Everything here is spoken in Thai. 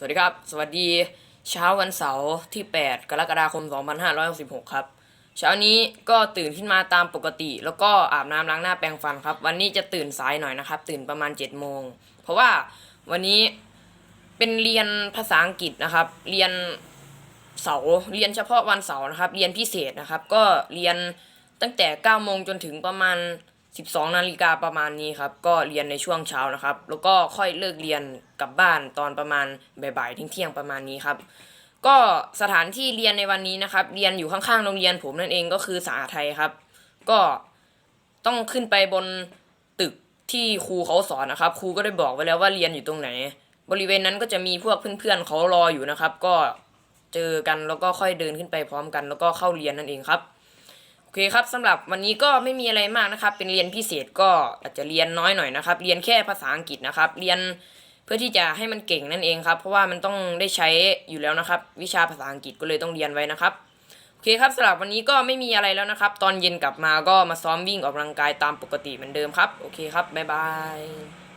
สวัสดีครับ สวัสดีเช้าวันเสาร์ที่ 8 กรกฎาคม 2566 ครับ เช้านี้ก็ตื่นขึ้นมาตามปกติ แล้วก็อาบน้ำล้างหน้าแปรงฟันครับ วันนี้จะตื่นสายหน่อยนะครับ ตื่นประมาณ 7 โมง เพราะว่าวันนี้เป็นเรียนภาษาอังกฤษนะครับ เรียนเสาร์เรียนเฉพาะวันเสาร์นะครับ เรียนพิเศษนะครับ ก็เรียนตั้งแต่ 9 โมงจนถึงประมาณ 12นาฬิกาประมาณนี้ครับ ก็เรียนในช่วงเช้านะครับ แล้วก็ค่อยเลิกเรียนกลับบ้านตอนประมาณบ่ายๆเที่ยงๆประมาณนี้ครับ ก็สถานที่เรียนในวันนี้นะครับ เรียนอยู่ข้างๆโรงเรียนผมนั่นเองก็คือสาไทยครับ ก็ต้องขึ้นไปบนตึกที่ครูเขาสอนนะครับ ครูก็ได้บอกไว้แล้วว่าเรียนอยู่ตรงไหน บริเวณนั้นก็จะมีพวกเพื่อนๆเขารออยู่นะครับ ก็เจอกันแล้วก็ค่อยเดินขึ้นไปพร้อมกัน แล้วก็เข้าเรียนนั่นเองครับ โอเคครับสำหรับวันนี้ก็ไม่มีอะไรมากนะครับ เป็นเรียนพิเศษก็อาจจะเรียนน้อยหน่อยนะครับ เรียนแค่ภาษาอังกฤษนะครับ เรียนเพื่อที่จะให้มันเก่งนั่นเองครับ เพราะว่ามันต้องได้ใช้อยู่แล้วนะครับ วิชาภาษาอังกฤษก็เลยต้องเรียนไว้นะครับโอเคครับสำหรับวันนี้ก็ไม่มีอะไรแล้วนะครับ ตอนเย็นกลับมาก็มาซ้อมวิ่งออกกำลังกายตามปกติเหมือนเดิมครับ โอเคครับบ๊ายบาย